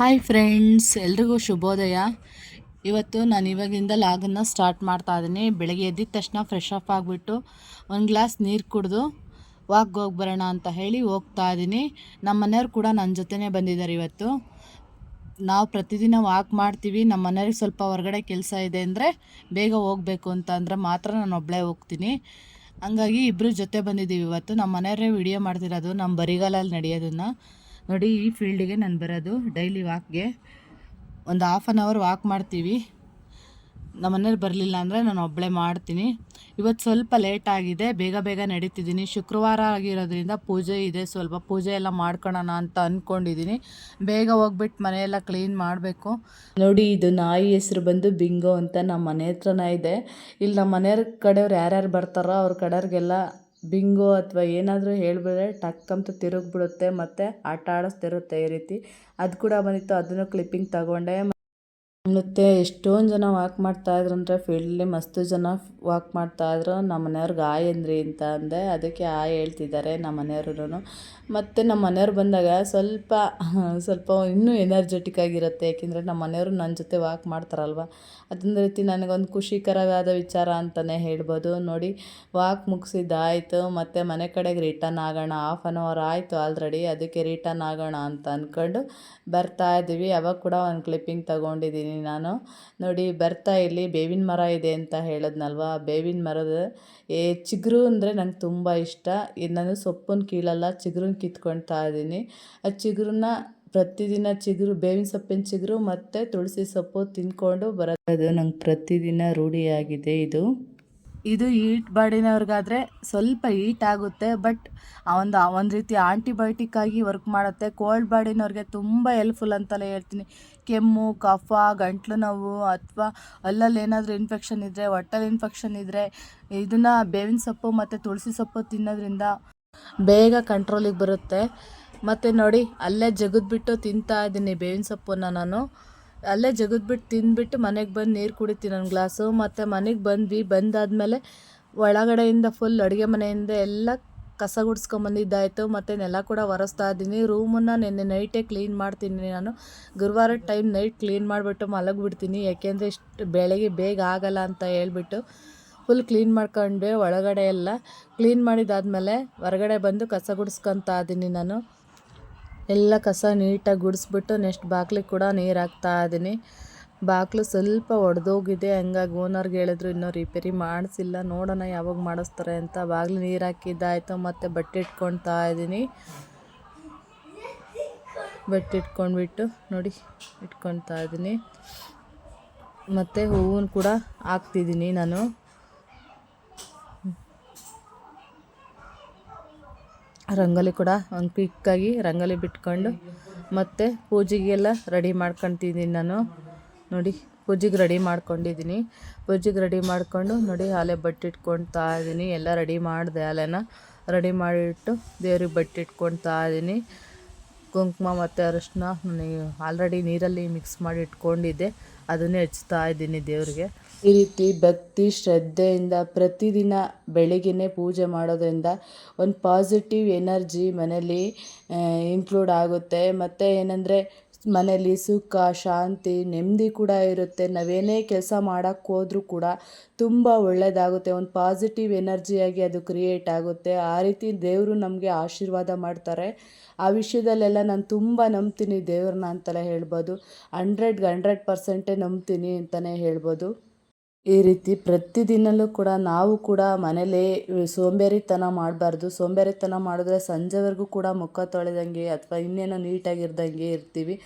Hi friends ಎಲ್ರಿಗೂ ಶುಭೋದಯ. ಇವತ್ತು ನಾನು ಇವಾಗಿಂದ ಲಾಗನ್ನು ಸ್ಟಾರ್ಟ್ ಮಾಡ್ತಾ ಇದ್ದೀನಿ ಬೆಳಗ್ಗೆ ಎದ್ದಿದ ತಕ್ಷಣ ಫ್ರೆಶ್ ಅಪ್ ಆಗಿಬಿಟ್ಟು ಒಂದು ಗ್ಲಾಸ್ ನೀರು ಕುಡಿದು ವಾಕ್ ಹೋಗಿ ಬರೋಣ ಅಂತ ಹೇಳಿ ಹೋಗ್ತಾ ಇದ್ದೀನಿ ನಮ್ಮ ಮನೆಯವ್ರು ಕೂಡ ನನ್ನ ಜೊತೆನೇ ಬಂದಿದ್ದಾರೆ ಇವತ್ತು. ನಾವು ಪ್ರತಿದಿನ ವಾಕ್ ಮಾಡ್ತೀವಿ. ನಮ್ಮ ಮನೆಯವ್ರಿಗೆ ಸ್ವಲ್ಪ ಹೊರಗಡೆ ಕೆಲಸ ಇದೆ ಅಂದರೆ ಬೇಗ ಹೋಗಬೇಕು ಅಂತ ಅಂದರೆ ಮಾತ್ರ ನಾನು ಒಬ್ಬಳೇ ಹೋಗ್ತೀನಿ. ಹಂಗಾಗಿ ಇಬ್ಬರು ಜೊತೆ ಬಂದಿದ್ದೀವಿ ಇವತ್ತು. ನಮ್ಮ ಮನೆಯವರೇ ವಿಡಿಯೋ ಮಾಡ್ತಿರೋದು. ನಮ್ಮ ಬರಿಗಾಲಲ್ಲಿ ನಡೆಯೋದನ್ನು. ನೋಡಿ, ಈ ಫೀಲ್ಡಿಗೆ ನಾನು ಬರೋದು ಡೈಲಿ ವಾಕ್ಗೆ ಒಂದು ಹಾಫ್ ಆನ್ ಅವರ್ ವಾಕ್ ಮಾಡ್ತೀವಿ. ನಮ್ಮ ಮನೇಲಿ ಬರಲಿಲ್ಲ ಅಂದರೆ ನಾನು ಒಬ್ಬಳೇ ಮಾಡ್ತೀನಿ. ಇವತ್ತು ಸ್ವಲ್ಪ ಲೇಟ್ ಆಗಿದೆ, ಬೇಗ ಬೇಗ ನಡೀತಿದ್ದೀನಿ. ಶುಕ್ರವಾರ ಆಗಿರೋದ್ರಿಂದ ಪೂಜೆ ಇದೆ, ಸ್ವಲ್ಪ ಪೂಜೆ ಎಲ್ಲ ಮಾಡ್ಕೊಳ್ಳೋಣ ಅಂತ ಅಂದ್ಕೊಂಡಿದ್ದೀನಿ ಬೇಗ ಹೋಗ್ಬಿಟ್ಟು ಮನೆಯೆಲ್ಲ ಕ್ಲೀನ್ ಮಾಡಬೇಕು. ನೋಡಿ, ಇದು ನಾಯಿ ಹೆಸರು ಬಂದು ಬಿಂಗೋ ಅಂತ ನಮ್ಮ ಮನೆ ಹತ್ರನೇ ಇದೆ. ಇಲ್ಲಿ ನಮ್ಮ ಮನೆಯವ್ರ ಕಡೆಯವ್ರು ಯಾರ್ಯಾರು ಬರ್ತಾರೋ ಅವ್ರ ಕಡೆಯವ್ರಿಗೆಲ್ಲ ಬಿಂಗೋ ಅಥವಾ ಏನಾದರೂ ಹೇಳಿಬಿಟ್ರೆ ಟಕ್ ಅಂತ ತಿರುಗಿಬಿಡುತ್ತೆ, ಮತ್ತು ಆಟ ಆಡಿಸ್ತಿರುತ್ತೆ ಈ ರೀತಿ. ಅದು ಕೂಡ ಬಂದಿತ್ತು, ಅದನ್ನು ಕ್ಲಿಪ್ಪಿಂಗ್ ತಗೊಂಡೆ. ಮತ್ತು ಎಷ್ಟೊಂದು ಜನ ವಾಕ್ ಮಾಡ್ತಾ ಇದ್ರು ಅಂದರೆ ಫೀಲ್ಡಲ್ಲಿ ಮಸ್ತು ಜನ ವಾಕ್ ಮಾಡ್ತಾ ಇದ್ರು. ನಮ್ಮ ಮನೆಯವ್ರಿಗೆ ಆಯ್ ಅಂದ್ರಿ ಅಂತ ಅಂದೆ. ಅದಕ್ಕೆ ಆಯ್ ಹೇಳ್ತಿದ್ದಾರೆ ನಮ್ಮ ಮನೆಯವ್ರೂ ಮತ್ತು ನಮ್ಮ ಮನೆಯವ್ರು ಬಂದಾಗ ಸ್ವಲ್ಪ ಸ್ವಲ್ಪ ಇನ್ನೂ ಎನರ್ಜೆಟಿಕ್ ಆಗಿರುತ್ತೆ. ಏಕೆಂದರೆ ನಮ್ಮ ಮನೆಯವರು ನನ್ನ ಜೊತೆ ವಾಕ್ ಮಾಡ್ತಾರಲ್ವ? ಅದೊಂದು ರೀತಿ ನನಗೊಂದು ಖುಷಿಕರವಾದ ವಿಚಾರ ಅಂತಲೇ ಹೇಳ್ಬೋದು. ನೋಡಿ ವಾಕ್ ಮುಗಿಸಿದ್ದಾಯಿತು ಮತ್ತು ಮನೆ ಕಡೆಗೆ ರಿಟರ್ನ್ ಆಗೋಣ. ಹಾಫ್ ಆನ್ ಅವರ್ ಆಯಿತು ಆಲ್ರೆಡಿ ಅದಕ್ಕೆ ರಿಟರ್ನ್ ಆಗೋಣ ಅಂತ ಅಂದ್ಕೊಂಡು ಬರ್ತಾ ಇದ್ದೀವಿ. ಅವಾಗ ಕೂಡ ಒಂದು ಕ್ಲಿಪ್ಪಿಂಗ್ ತಗೊಂಡಿದ್ದೀನಿ. ನಾನು. ನೋಡಿ, ಬರ್ತಾ ಇಲ್ಲಿ ಬೇವಿನ ಮರ ಇದೆ ಅಂತ ಹೇಳಿದ್ನಲ್ವ? ಬೇವಿನ ಮರದ, ಏ, ಚಿಗುರು ಅಂದರೆ ನಂಗೆ ತುಂಬ ಇಷ್ಟ. ಇದು ನಾನು ಸೊಪ್ಪನ್ನು ಕೀಳಲ್ಲ ಚಿಗುರನ್ನ ಕಿತ್ಕೊಳ್ತಾ ಇದ್ದೀನಿ. ಆ ಚಿಗುರನ್ನ ಪ್ರತಿದಿನ ಚಿಗುರು, ಬೇವಿನ ಸೊಪ್ಪಿನ ಚಿಗುರು ಮತ್ತು ತುಳಸಿ ಸೊಪ್ಪು ತಿಂದ್ಕೊಂಡು ಬರೋದು ನಂಗೆ ಪ್ರತಿದಿನ ರೂಢಿಯಾಗಿದೆ ಇದು. ಇದು ಈಟ್ ಬಾಡಿನವ್ರಿಗಾದರೆ ಸ್ವಲ್ಪ ಈಟ್ ಆಗುತ್ತೆ ಬಟ್ ಒಂದು ಒಂದು ರೀತಿ ಆಂಟಿಬಯೋಟಿಕ್ ಆಗಿ ವರ್ಕ್ ಮಾಡುತ್ತೆ. ಕೋಲ್ಡ್ ಬಾಡಿನವ್ರಿಗೆ ತುಂಬ ಹೆಲ್ಪ್ಫುಲ್ ಅಂತಲೇ ಹೇಳ್ತೀನಿ. ಕೆಮ್ಮು ಕಫ ಗಂಟ್ಲು ನೋವು ಅಥವಾ ಅಲ್ಲಲ್ಲಿ ಏನಾದರೂ ಇನ್ಫೆಕ್ಷನ್ ಇದ್ದರೆ ಹೊಟ್ಟೆಲಿ ಇನ್ಫೆಕ್ಷನ್ ಇದ್ದರೆ ಇದನ್ನು ಬೇವಿನ ಸೊಪ್ಪು ಮತ್ತು ತುಳಸಿ ಸೊಪ್ಪು ತಿನ್ನೋದ್ರಿಂದ ಬೇಗ ಕಂಟ್ರೋಲಿಗೆ ಬರುತ್ತೆ. ಮತ್ತು ನೋಡಿ, ಅಲ್ಲೇ ಜಗದ್ಬಿಟ್ಟು ತಿಂತಾ ಇದ್ದೀನಿ ಬೇವಿನ ಸೊಪ್ಪನ್ನು ನಾನು. ಅಲ್ಲೇ ಜಗದ್ಬಿಟ್ಟು ತಿಂದ್ಬಿಟ್ಟು ಮನೆಗೆ ಬಂದು ನೀರು ಕುಡಿತೀನಿ ನನ್ನ ಗ್ಲಾಸು, ಮತ್ತು ಮನೆಗೆ ಬಂದ್ವಿ. ಬಂದಾದಮೇಲೆ ಒಳಗಡೆಯಿಂದ ಫುಲ್ ಅಡುಗೆ ಮನೆಯಿಂದ ಎಲ್ಲ ಕಸ ಗುಡಿಸ್ಕೊಂಬಂದಿದ್ದಾಯಿತು ಮತ್ತು ನೆಲ ಕೂಡ ಒರೆಸ್ತಾ ಇದ್ದೀನಿ. ರೂಮನ್ನು ನಿನ್ನೆ ನೈಟೇ ಕ್ಲೀನ್ ಮಾಡ್ತೀನಿ ನಾನು. ಗುರುವಾರ ಟೈಮ್ ನೈಟ್ ಕ್ಲೀನ್ ಮಾಡಿಬಿಟ್ಟು ಮಲಗಿಬಿಡ್ತೀನಿ. ಯಾಕೆಂದರೆ ಇಷ್ಟು ಬೆಳಗ್ಗೆ ಬೇಗ ಆಗಲ್ಲ ಅಂತ ಹೇಳ್ಬಿಟ್ಟು ಫುಲ್ ಕ್ಲೀನ್ ಮಾಡ್ಕೊಂಡೆ ಒಳಗಡೆ ಎಲ್ಲ. ಕ್ಲೀನ್ ಮಾಡಿದಾದಮೇಲೆ ಹೊರಗಡೆ ಬಂದು ಕಸ ಗುಡಿಸ್ಕೊತಾ ಇದ್ದೀನಿ ನಾನು. ಎಲ್ಲ ಕಸ ನೀಟಾಗಿ ಗುಡಿಸ್ಬಿಟ್ಟು ನೆಕ್ಸ್ಟ್ ಬಾಗ್ಲಿಗೆ ಕೂಡ ನೀರು ಹಾಕ್ತಾ ಇದ್ದೀನಿ ಬಾಕ್ಲು ಸ್ವಲ್ಪ ಒಡೆದೋಗಿದೆ. ಹಂಗಾಗಿ ಓನರ್ಗೆ ಹೇಳಿದ್ರು, ಇನ್ನೂ ರಿಪೇರಿ ಮಾಡಿಸಿಲ್ಲ. ನೋಡೋಣ ಯಾವಾಗ ಮಾಡಿಸ್ತಾರೆ ಅಂತ. ಬಾಗಿಲು ನೀರು ಹಾಕಿದ್ದಾಯಿತು. ಮತ್ತು ಬಟ್ಟೆ ಇಟ್ಕೊಳ್ತಾ ಇದ್ದೀನಿ ಬಟ್ಟೆ ಇಟ್ಕೊಂಡ್ಬಿಟ್ಟು ನೋಡಿ, ಇಟ್ಕೊಳ್ತಾ ಇದ್ದೀನಿ ಮತ್ತು ಹೂವನ್ನು ಕೂಡ ಹಾಕ್ತಿದ್ದೀನಿ ನಾನು. ರಂಗೋಲಿ ಕೂಡ ಒಂದು ಪಿಕ್ಕಾಗಿ ರಂಗೋಲಿ ಬಿಟ್ಕೊಂಡು ಮತ್ತು ಪೂಜೆಗೆಲ್ಲ ರೆಡಿ ಮಾಡ್ಕೊತಿದ್ದೀನಿ ನಾನು. ನೋಡಿ, ಪೂಜೆಗೆ ರೆಡಿ ಮಾಡ್ಕೊಂಡಿದ್ದೀನಿ. ಪೂಜೆಗೆ ರೆಡಿ ಮಾಡಿಕೊಂಡು ನೋಡಿ ಆಲೆ ಬಟ್ಟೆ ಇದ್ದೀನಿ ಎಲ್ಲ ರೆಡಿ ಮಾಡಿದೆ ಆಲೆನ ರೆಡಿ ಮಾಡಿಟ್ಟು ದೇವ್ರಿಗೆ ಬಟ್ಟೆ ಇದ್ದೀನಿ ಕುಂಕುಮ ಮತ್ತು ಅರಿಶಿನ, ನನಗೆ ಆಲ್ರೆಡಿ ನೀರಲ್ಲಿ ಮಿಕ್ಸ್ ಮಾಡಿ ಇಟ್ಕೊಂಡಿದ್ದೆ. ಅದನ್ನೇ ಹಚ್ತಾ ಇದ್ದೀನಿ ದೇವ್ರಿಗೆ. ಈ ರೀತಿ ಭಕ್ತಿ, ಶ್ರದ್ಧೆಯಿಂದ ಪ್ರತಿದಿನ ಬೆಳಗ್ಗೆನೇ ಪೂಜೆ ಮಾಡೋದ್ರಿಂದ ಒಂದು ಪಾಸಿಟಿವ್ ಎನರ್ಜಿ ಮನೇಲಿ ಇನ್ಕ್ಲೂಡ್ ಆಗುತ್ತೆ. ಮತ್ತು ಏನಂದರೆ ಮನೇಲಿ ಸುಖ, ಶಾಂತಿ, ನೆಮ್ಮದಿ ಕೂಡ ಇರುತ್ತೆ. ನಾವೇನೇ ಕೆಲಸ ಮಾಡೋಕ್ಕೆ ಹೋದ್ರೂ ಕೂಡ ತುಂಬ ಒಳ್ಳೆಯದಾಗುತ್ತೆ ಒಂದು ಪಾಸಿಟಿವ್ ಎನರ್ಜಿಯಾಗಿ ಅದು ಕ್ರಿಯೇಟ್ ಆಗುತ್ತೆ. ಆ ರೀತಿ ದೇವರು ನಮಗೆ ಆಶೀರ್ವಾದ ಮಾಡ್ತಾರೆ. ಆ ವಿಷಯದಲ್ಲೆಲ್ಲ ನಾನು ತುಂಬ ನಂಬ್ತೀನಿ ದೇವ್ರನ್ನ ಅಂತಲೇ ಹೇಳ್ಬೋದು. ಹಂಡ್ರೆಡ್ಗೆ ಹಂಡ್ರೆಡ್ ಪರ್ಸೆಂಟೇ ನಂಬ್ತೀನಿ ಅಂತಲೇ ಹೇಳ್ಬೋದು. ಈ ರೀತಿ ಪ್ರತಿದಿನಲ್ಲೂ ಕೂಡ ನಾವು ಕೂಡ ಮನೇಲೇ ಸೋಂಬೇರಿತನ ಮಾಡಬಾರ್ದು. ಸೋಂಬೇರಿತನ ಮಾಡಿದ್ರೆ ಸಂಜೆವರೆಗೂ ಕೂಡ ಮುಖ ತೊಳೆದಂಗೆ ಅಥವಾ ಇನ್ನೇನೋ ನೀಟಾಗಿರ್ದಂಗೆ ಇರ್ತೀವಿ.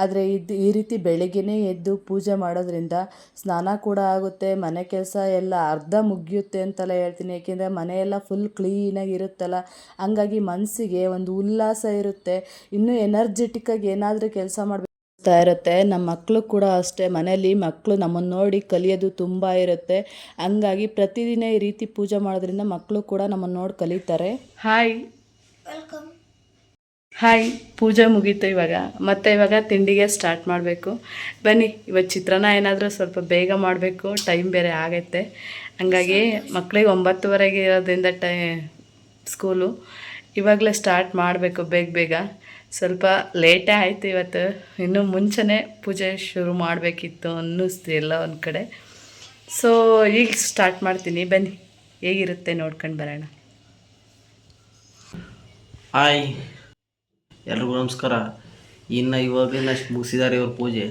ಆದರೆ ಇದು ಈ ರೀತಿ ಬೆಳಗ್ಗೆನೇ ಎದ್ದು ಪೂಜೆ ಮಾಡೋದ್ರಿಂದ ಸ್ನಾನ ಕೂಡ ಆಗುತ್ತೆ, ಮನೆ ಕೆಲಸ ಎಲ್ಲ ಅರ್ಧ ಮುಗಿಯುತ್ತೆ ಅಂತೆಲ್ಲ ಹೇಳ್ತೀನಿ. ಏಕೆಂದರೆ ಮನೆಯೆಲ್ಲ ಫುಲ್ ಕ್ಲೀನಾಗಿ ಇರುತ್ತಲ್ಲ, ಹಂಗಾಗಿ ಮನಸ್ಸಿಗೆ ಒಂದು ಉಲ್ಲಾಸ ಇರುತ್ತೆ. ಇನ್ನೂ ಎನರ್ಜೆಟಿಕ್ಕಾಗಿ ಏನಾದರೂ ಕೆಲಸ ಮಾಡಬೇಕು. ಇರುತ್ತೆ. ನಮ್ಮ ಮಕ್ಕಳು ಕೂಡ ಅಷ್ಟೇ. ಮನೇಲಿ ಮಕ್ಕಳು ನಮ್ಮನ್ನು ನೋಡಿ ಕಲಿಯೋದು ತುಂಬ ಇರುತ್ತೆ. ಹಂಗಾಗಿ ಪ್ರತಿದಿನ ಈ ರೀತಿ ಪೂಜೆ ಮಾಡೋದ್ರಿಂದ ಮಕ್ಕಳು ಕೂಡ ನಮ್ಮನ್ನು ನೋಡಿ ಕಲಿತಾರೆ. ಹಾಯ್ ಹಾಯ್ ಪೂಜೆ ಮುಗೀತು ಇವಾಗ. ಮತ್ತೆ ಇವಾಗ ತಿಂಡಿಗೆ ಸ್ಟಾರ್ಟ್ ಮಾಡಬೇಕು. ಬನ್ನಿ ಇವತ್ತು ಚಿತ್ರಾನ್ನ ಏನಾದರೂ ಸ್ವಲ್ಪ ಬೇಗ ಮಾಡಬೇಕು. ಟೈಮ್ ಬೇರೆ ಆಗೈತೆ. ಹಂಗಾಗಿ ಮಕ್ಕಳಿಗೆ ಒಂಬತ್ತುವರೆಗೆ ಇರೋದ್ರಿಂದ ಟೈ ಸ್ಕೂಲು ಇವಾಗಲೇ ಸ್ಟಾರ್ಟ್ ಮಾಡಬೇಕು ಬೇಗ ಬೇಗ. ಸ್ವಲ್ಪ ಲೇಟೇ ಆಯಿತು ಇವತ್ತು. ಇನ್ನೂ ಮುಂಚೆನೇ ಪೂಜೆ ಶುರು ಮಾಡಬೇಕಿತ್ತು ಅನ್ನಿಸ್ತು ಎಲ್ಲ ಒಂದು ಕಡೆ. ಸೊ ಈಗ ಸ್ಟಾರ್ಟ್ ಮಾಡ್ತೀನಿ. ಬನ್ನಿ. ಹೇಗಿರುತ್ತೆ ನೋಡ್ಕೊಂಡು ಬರೋಣ. ಹಾಯ್ ಎಲ್ರಿಗೂ ನಮಸ್ಕಾರ. ಇನ್ನು ಇವಾಗಲೇ ಅಷ್ಟು ಮುಗಿಸಿದ್ದಾರೆ ಇವ್ರ ಪೂಜೆ.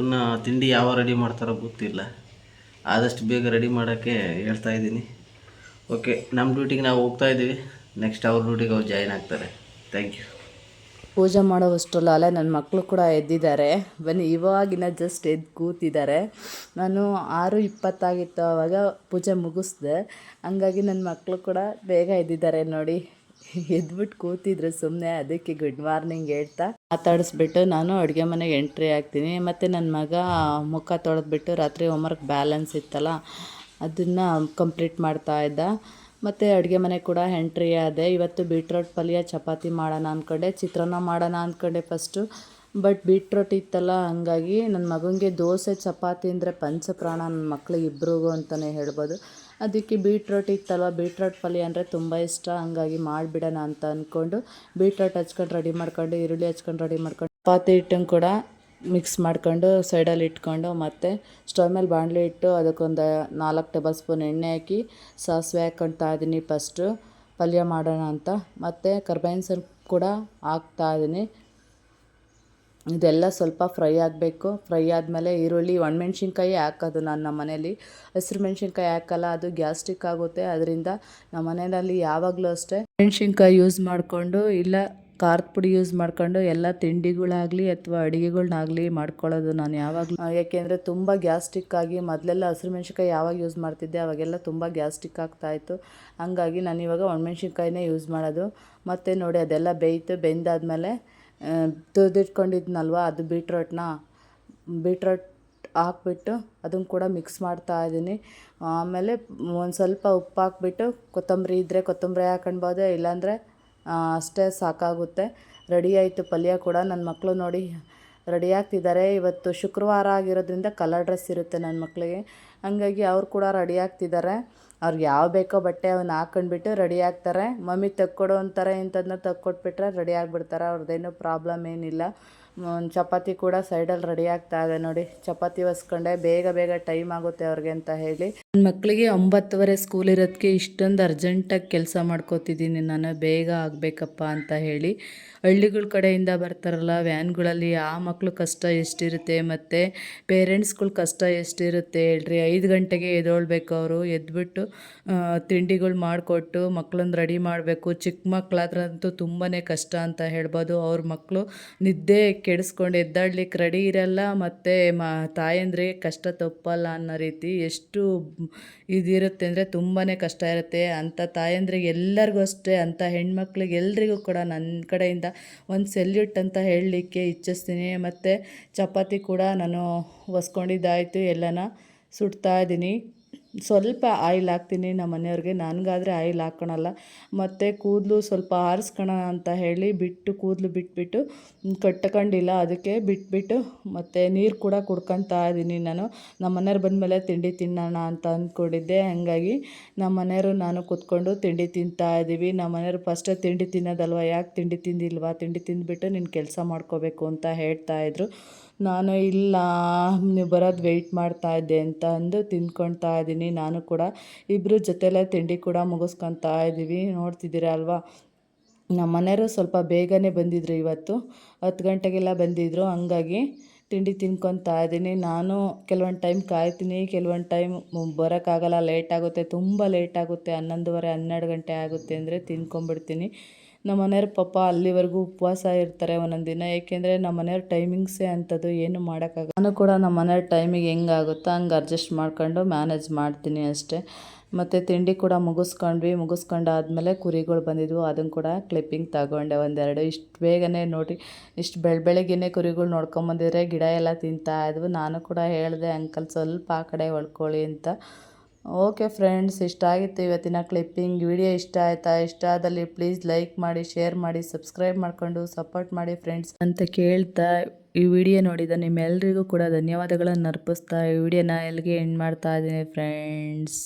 ಇನ್ನು ತಿಂಡಿ ಯಾವ ರೆಡಿ ಮಾಡ್ತಾರೋ ಗೊತ್ತಿಲ್ಲ. ಆದಷ್ಟು ಬೇಗ ರೆಡಿ ಮಾಡೋಕ್ಕೆ ಹೇಳ್ತಾ ಇದ್ದೀನಿ. ಓಕೆ ನಮ್ಮ ಡ್ಯೂಟಿಗೆ ನಾವು ಹೋಗ್ತಾ ಇದ್ದೀವಿ. ನೆಕ್ಸ್ಟ್ ಅವ್ರ ಡ್ಯೂಟಿಗೆ ಅವ್ರು ಜಾಯ್ನ್ ಆಗ್ತಾರೆ. ಥ್ಯಾಂಕ್ ಯು ಪೂಜೆ ಅಲ್ಲೇ ನನ್ನ ಮಕ್ಕಳು ಕೂಡ ಎದ್ದಿದ್ದಾರೆ. ಬನ್ನಿ, ಇವಾಗಿನ ಜಸ್ಟ್ ಎದ್ದು ಕೂತಿದ್ದಾರೆ. ನಾನು ಆರು ಇಪ್ಪತ್ತಾಗಿತ್ತು ಆವಾಗ ಪೂಜೆ ಮುಗಿಸ್ದೆ. ಹಂಗಾಗಿ ನನ್ನ ಮಕ್ಕಳು ಕೂಡ ಬೇಗ ಎದ್ದಿದ್ದಾರೆ ನೋಡಿ. ಎದ್ಬಿಟ್ಟು ಕೂತಿದ್ರು ಸುಮ್ಮನೆ ಅದಕ್ಕೆ ಗುಡ್ ಮಾರ್ನಿಂಗ್ ಹೇಳ್ತಾ ಮಾತಾಡಿಸ್ಬಿಟ್ಟು ನಾನು ಅಡುಗೆ ಮನೆಗೆ ಎಂಟ್ರಿ ಆಗ್ತೀನಿ ಮತ್ತು ನನ್ನ ಮಗ ಮುಖ ತೊಳೆದ್ಬಿಟ್ಟು ರಾತ್ರಿ ಹೋಮ್ವರ್ಕ್ ಬ್ಯಾಲೆನ್ಸ್ ಇತ್ತಲ್ಲ, ಅದನ್ನು ಕಂಪ್ಲೀಟ್ ಮಾಡ್ತಾ ಇದ್ದ. ಮತ್ತು ಅಡುಗೆ ಮನೆ ಕೂಡ ಎಂಟ್ರಿ ಆದೆ. ಇವತ್ತು ಬೀಟ್ರೋಟ್ ಪಲ್ಯ ಚಪಾತಿ ಮಾಡೋಣ ಅಂದ್ಕೊಂಡೆ ಚಿತ್ರಾನ್ನ ಮಾಡೋಣ ಅಂದ್ಕೊಂಡೆ ಫಸ್ಟು ಬಟ್ ಬೀಟ್ರೋಟ್ ಇತ್ತಲ್ಲ, ಹಂಗಾಗಿ ನನ್ನ ಮಗನಿಗೆ ದೋಸೆ, ಚಪಾತಿ ಅಂದರೆ ಪಂಚಪ್ರಾಣ ನನ್ನ ಮಕ್ಳಿಗೆ ಇಬ್ರಿಗೂ ಅಂತಲೇ ಹೇಳ್ಬೋದು. ಅದಕ್ಕೆ ಬೀಟ್ರೋಟ್ ಇತ್ತಲ್ಲ ಬೀಟ್ರೋಟ್ ಪಲ್ಯ ಅಂದರೆ ತುಂಬ ಇಷ್ಟ. ಹಂಗಾಗಿ ಮಾಡಿಬಿಡೋಣ ಅಂತ ಅಂದ್ಕೊಂಡು ಬೀಟ್ರೋಟ್ ಹಚ್ಕೊಂಡು ರೆಡಿ ಮಾಡ್ಕೊಂಡು, ಈರುಳ್ಳಿ ಹಚ್ಕೊಂಡು ರೆಡಿ ಮಾಡ್ಕೊಂಡು, ಚಪಾತಿ ಹಿಟ್ಟನ್ನು ಕೂಡ ಮಿಕ್ಸ್ ಮಾಡ್ಕೊಂಡು ಸೈಡಲ್ಲಿ ಇಟ್ಕೊಂಡು ಮತ್ತು ಸ್ಟವ್ ಮೇಲೆ ಬಾಣಲೆ ಇಟ್ಟು ಅದಕ್ಕೊಂದು ನಾಲ್ಕು ಟೇಬಲ್ ಸ್ಪೂನ್ ಎಣ್ಣೆ ಹಾಕಿ ಸಾಸಿವೆ ಹಾಕ್ಕೊಳ್ತಾ ಇದ್ದೀನಿ ಫಸ್ಟು. ಪಲ್ಯ ಮಾಡೋಣ ಅಂತ. ಮತ್ತು ಕರ್ಬೇವಿನ ಕೂಡ ಹಾಕ್ತಾ ಇದ್ದೀನಿ. ಇದೆಲ್ಲ ಸ್ವಲ್ಪ ಫ್ರೈ ಆಗಬೇಕು. ಫ್ರೈ ಆದಮೇಲೆ ಈರುಳ್ಳಿ, ಒಣಮೆಣ್ಸಿನ್ಕಾಯಿ ಹಾಕೋದು ನಾನು ನಮ್ಮ ಮನೇಲಿ. ಹಸಿರು ಮೆಣ್ಸಿನ್ಕಾಯಿ ಹಾಕಲ್ಲ, ಅದು ಗ್ಯಾಸ್ಟ್ರಿಕ್ ಆಗುತ್ತೆ. ಅದರಿಂದ ನಮ್ಮ ಮನೆಯಲ್ಲಿ ಯಾವಾಗಲೂ ಅಷ್ಟೇ ಮೆಣಸಿನ್ಕಾಯಿ ಯೂಸ್ ಮಾಡಿಕೊಂಡು ಇಲ್ಲ ಖಾರದ ಪುಡಿ ಯೂಸ್ ಮಾಡ್ಕೊಂಡು ಎಲ್ಲ ತಿಂಡಿಗಳಾಗಲಿ ಅಥವಾ ಅಡುಗೆಗಳ್ನಾಗಲಿ ಮಾಡ್ಕೊಳ್ಳೋದು ನಾನು ಯಾವಾಗಲೂ. ಯಾಕೆಂದರೆ ತುಂಬ ಗ್ಯಾಸ್ಟಿಕ್ ಆಗಿ ಮೊದಲೆಲ್ಲ ಹಸಿರು ಮೆಣ್ಸಿನ್ಕಾಯಿ ಯಾವಾಗ ಯೂಸ್ ಮಾಡ್ತಿದ್ದೆ ಅವಾಗೆಲ್ಲ ತುಂಬ ಗ್ಯಾಸ್ಟ್ರಿಕ್ ಆಗ್ತಾಯಿತ್ತು ಹಂಗಾಗಿ ನಾನು ಇವಾಗ ಒಣಮೆಣ್ಸಿನ್ಕಾಯಿನೇ ಯೂಸ್ ಮಾಡೋದು. ಮತ್ತು ನೋಡಿ ಅದೆಲ್ಲ ಬೇಯ್ತು, ಬೆಂದಾದ್ಮೇಲೆ ತುರಿದಿಟ್ಕೊಂಡಿದ್ನಲ್ವ ಅದು ಬೀಟ್ರೋಟ್ನ, ಬೀಟ್ರೋಟ್ ಹಾಕ್ಬಿಟ್ಟು ಅದನ್ನು ಕೂಡ ಮಿಕ್ಸ್ ಮಾಡ್ತಾ ಇದ್ದೀನಿ. ಆಮೇಲೆ ಒಂದು ಸ್ವಲ್ಪ ಉಪ್ಪು ಹಾಕ್ಬಿಟ್ಟು ಕೊತ್ತಂಬರಿ ಇದ್ದರೆ ಕೊತ್ತಂಬರಿ ಹಾಕೊಳ್ಬೋದು ಇಲ್ಲಾಂದರೆ ಅಷ್ಟೇ ಸಾಕಾಗುತ್ತೆ. ರೆಡಿ ಆಯಿತು ಪಲ್ಯ ಕೂಡ. ನನ್ನ ಮಕ್ಕಳು ನೋಡಿ ರೆಡಿ ಆಗ್ತಿದ್ದಾರೆ. ಇವತ್ತು ಶುಕ್ರವಾರ ಆಗಿರೋದ್ರಿಂದ ಕಲರ್ ಡ್ರೆಸ್ ಇರುತ್ತೆ ನನ್ನ ಮಕ್ಕಳಿಗೆ ಹಂಗಾಗಿ ಅವ್ರು ಕೂಡ ರೆಡಿ ಆಗ್ತಿದ್ದಾರೆ. ಅವ್ರಿಗೆ ಯಾವ ಬೇಕೋ ಬಟ್ಟೆ ಅವನ್ನ ಹಾಕೊಂಡ್ಬಿಟ್ಟು ರೆಡಿ ಆಗ್ತಾರೆ. ಮಮ್ಮಿ ತಕ್ಕೊಡೋ ಅಂತಾರೆ ಇಂಥದನ್ನ ತಕ್ಕೊಟ್ಬಿಟ್ರೆ ರೆಡಿ ಆಗಿಬಿಡ್ತಾರೆ. ಅವ್ರದ್ದೇನು ಪ್ರಾಬ್ಲಮ್ ಏನಿಲ್ಲ. ಒಂದು ಚಪಾತಿ ಕೂಡ ಸೈಡಲ್ಲಿ ರೆಡಿ ಆಗ್ತಾ ಇದೆ ನೋಡಿ. ಚಪಾತಿ ಒಸ್ಕೊಂಡೆ. ಬೇಗ ಬೇಗ ಟೈಮ್ ಆಗುತ್ತೆ ಅವ್ರಿಗೆ ಅಂತ ಹೇಳಿ. ನನ್ನ ಮಕ್ಕಳಿಗೆ ಒಂಬತ್ತುವರೆ ಸ್ಕೂಲ್ ಇರೋದಕ್ಕೆ ಇಷ್ಟೊಂದು ಅರ್ಜೆಂಟಾಗಿ ಕೆಲಸ ಮಾಡ್ಕೋತಿದ್ದೀನಿ ನಾನು. ಬೇಗ ಆಗಬೇಕಪ್ಪ ಅಂತ ಹೇಳಿ. ಹಳ್ಳಿಗಳ ಕಡೆಯಿಂದ ಬರ್ತಾರಲ್ಲ, ವ್ಯಾನ್ಗಳಲ್ಲಿ ಆ ಮಕ್ಕಳು ಕಷ್ಟ ಎಷ್ಟಿರುತ್ತೆ ಮತ್ತು ಪೇರೆಂಟ್ಸ್ಗಳ ಕಷ್ಟ ಎಷ್ಟಿರುತ್ತೆ. ಹೇಳ್ರಿ ಐದು ಗಂಟೆಗೆ ಎದ್ದೇಳ್ಬೇಕು ಅವರು, ಎದ್ಬಿಟ್ಟು ತಿಂಡಿಗಳು ಮಾಡಿಕೊಟ್ಟು ಮಕ್ಕಳನ್ನ ರೆಡಿ ಮಾಡಬೇಕು. ಚಿಕ್ಕ ಮಕ್ಕಳಾದ್ರಂತೂ ತುಂಬಾ ಕಷ್ಟ ಅಂತ ಹೇಳ್ಬೋದು. ಅವ್ರ ಮಕ್ಕಳು ನಿದ್ದೆ ಕೆಡಿಸ್ಕೊಂಡು ಎದ್ದಾಡ್ಲಿಕ್ಕೆ ರೆಡಿ ಇರಲ್ಲ ಮತ್ತು ಮ ತಾಯಂದ್ರಿಗೆ ಕಷ್ಟ ತಪ್ಪಲ್ಲ ಅನ್ನೋ ರೀತಿ ಎಷ್ಟು ಇದಿರುತ್ತೆ ಅಂದರೆ ತುಂಬಾ ಕಷ್ಟ ಇರುತ್ತೆ. ಅಂಥ ತಾಯಂದ್ರಿಗೆ ಎಲ್ಲರಿಗೂ ಅಷ್ಟೇ ಅಂಥ ಹೆಣ್ಮಕ್ಳಿಗೆ ಎಲ್ರಿಗೂ ಕೂಡ ನನ್ನ ಕಡೆಯಿಂದ ಒಂದು ಸೆಲ್ಯೂಟ್ ಅಂತ ಹೇಳಲಿಕ್ಕೆ ಇಚ್ಛಿಸ್ತೀನಿ. ಮತ್ತು ಚಪಾತಿ ಕೂಡ ನಾನು ಒಸ್ಕೊಂಡಿದ್ದಾಯಿತು ಎಲ್ಲನ. ಸುಡ್ತಾ ಇದ್ದೀನಿ. ಸ್ವಲ್ಪ ಆಯಿಲ್ ಹಾಕ್ತೀನಿ ನಮ್ಮ ಮನೆಯವ್ರಿಗೆ. ನನಗಾದರೆ ಆಯಿಲ್ ಹಾಕ್ಕೊಳಲ್ಲ ಮತ್ತು ಕೂದಲು ಸ್ವಲ್ಪ ಆರಿಸ್ಕೊಳ ಅಂತ ಹೇಳಿ ಬಿಟ್ಟು ಕೂದಲು ಬಿಟ್ಬಿಟ್ಟು ಕಟ್ಕೊಂಡಿಲ್ಲ. ಅದಕ್ಕೆ ಬಿಟ್ಬಿಟ್ಟು ಮತ್ತು ನೀರು ಕೂಡ ಕುಡ್ಕೊತಾ ಇದ್ದೀನಿ ನಾನು. ನಮ್ಮ ಮನೆಯವ್ರು ಬಂದಮೇಲೆ ತಿಂಡಿ ತಿನ್ನೋಣ ಅಂತ ಅಂದ್ಕೊಂಡಿದ್ದೆ. ಹಾಗಾಗಿ ನಮ್ಮ ಮನೆಯವರು ನಾನು ಕೂತ್ಕೊಂಡು ತಿಂಡಿ ತಿಂತಾ ಇದ್ದೀವಿ. ನಮ್ಮ ಮನೆಯವ್ರು ಫಸ್ಟೇ ತಿಂಡಿ ತಿನ್ನೋದಲ್ವ? ಯಾಕೆ ತಿಂಡಿ ತಿಂದಿಲ್ವಾ? ತಿಂಡಿ ತಿಂದುಬಿಟ್ಟು ನೀನು ಕೆಲಸ ಮಾಡ್ಕೋಬೇಕು ಅಂತ ಹೇಳ್ತಾಯಿದ್ರು ನಾನು ಇಲ್ಲ, ನೀವು ಬರೋದು ವೆಯ್ಟ್ ಮಾಡ್ತಾ ಇದ್ದೆ ಅಂತ ಅಂದು ತಿಂದ್ಕೊಳ್ತಾ ಇದ್ದೀನಿ. ನಾನು ಕೂಡ ಇಬ್ಬರು ಜೊತೆಲೇ ತಿಂಡಿ ಕೂಡ ಮುಗಿಸ್ಕೊತಾ ಇದ್ದೀವಿ. ನೋಡ್ತಿದ್ದೀರ ಅಲ್ವಾ? ನಮ್ಮ ಮನೆಯವರು ಸ್ವಲ್ಪ ಬೇಗನೆ ಬಂದಿದ್ದರು ಇವತ್ತು. ಹತ್ತು ಗಂಟೆಗೆಲ್ಲ ಬಂದಿದ್ದರು ಹಂಗಾಗಿ ತಿಂಡಿ ತಿನ್ಕೊತಾ ಇದ್ದೀನಿ. ನಾನು ಕೆಲವೊಂದು ಟೈಮ್ ಕಾಯ್ತೀನಿ. ಕೆಲವೊಂದು ಟೈಮ್ ಬರೋಕ್ಕಾಗಲ್ಲ. ಲೇಟ್ ಆಗುತ್ತೆ. ತುಂಬ ಲೇಟ್ ಆಗುತ್ತೆ. ಹನ್ನೊಂದುವರೆ, ಹನ್ನೆರಡು ಗಂಟೆ ಆಗುತ್ತೆ ಅಂದರೆ ತಿನ್ಕೊಂಬಿಡ್ತೀನಿ ನಮ್ಮ ಮನೆಯವ್ರ ಪಾಪ ಅಲ್ಲಿವರೆಗೂ ಉಪವಾಸ ಇರ್ತಾರೆ ಒಂದೊಂದು ದಿನ, ಏಕೆಂದರೆ ನಮ್ಮ ಮನೆಯವ್ರ ಟೈಮಿಂಗ್ಸೇ ಅಂಥದ್ದು ಏನು ಮಾಡೋಕ್ಕಾಗಲ್ಲ. ನಾನು ಕೂಡ ನಮ್ಮ ಮನೆಯವ್ರ ಟೈಮಿಗೆ ಹೆಂಗಾಗುತ್ತೋ ಹಂಗೆ ಅಡ್ಜಸ್ಟ್ ಮಾಡ್ಕೊಂಡು ಮ್ಯಾನೇಜ್ ಮಾಡ್ತೀನಿ ಅಷ್ಟೇ. ಮತ್ತು ತಿಂಡಿ ಕೂಡ ಮುಗಿಸ್ಕೊಂಡ್ವಿ. ಮುಗಿಸ್ಕೊಂಡಾದ್ಮೇಲೆ ಕುರಿಗಳು ಬಂದಿದ್ವು. ಅದನ್ನು ಕೂಡ ಕ್ಲಿಪ್ಪಿಂಗ್ ತಗೊಂಡೆ ಒಂದೆರಡು. ಇಷ್ಟು ಬೇಗನೆ ನೋಡಿ, ಇಷ್ಟು ಬೆಳ ಬೆಳಗ್ಗೆನೇ ಕುರಿಗಳು ನೋಡ್ಕೊಂಬಂದಿದ್ರೆ ಗಿಡ ಎಲ್ಲ ತಿಂತಾ ಇದ್ವು. ನಾನು ಕೂಡ ಹೇಳಿದೆ, ಅಂಕಲ್ ಸ್ವಲ್ಪ ಆ ಕಡೆ ಹೊಳ್ಕೊಳ್ಳಿ ಅಂತ. ಓಕೆ ಫ್ರೆಂಡ್ಸ್, ಇಷ್ಟ ಆಗಿತ್ತು ಇವತ್ತಿನ ಕ್ಲಿಪ್ಪಿಂಗ್ ವಿಡಿಯೋ ಇಷ್ಟ ಆಯಿತಾ? ಇಷ್ಟ ಆದಲ್ಲಿ ಪ್ಲೀಸ್ ಲೈಕ್ ಮಾಡಿ, ಶೇರ್ ಮಾಡಿ, ಸಬ್ಸ್ಕ್ರೈಬ್ ಮಾಡಿಕೊಂಡು ಸಪೋರ್ಟ್ ಮಾಡಿ ಫ್ರೆಂಡ್ಸ್. ಅಂತ ಕೇಳ್ತಾ ಈ ವಿಡಿಯೋ ನೋಡಿದ ನಿಮ್ಮೆಲ್ಲರಿಗೂ ಕೂಡ ಧನ್ಯವಾದಗಳನ್ನು ಅರ್ಪಿಸ್ತಾ ಈ ವಿಡಿಯೋನ ಎಲ್ಲಿಗೆ ಎಂಡ್ ಮಾಡ್ತಾ ಇದ್ದೀನಿ ಫ್ರೆಂಡ್ಸ್.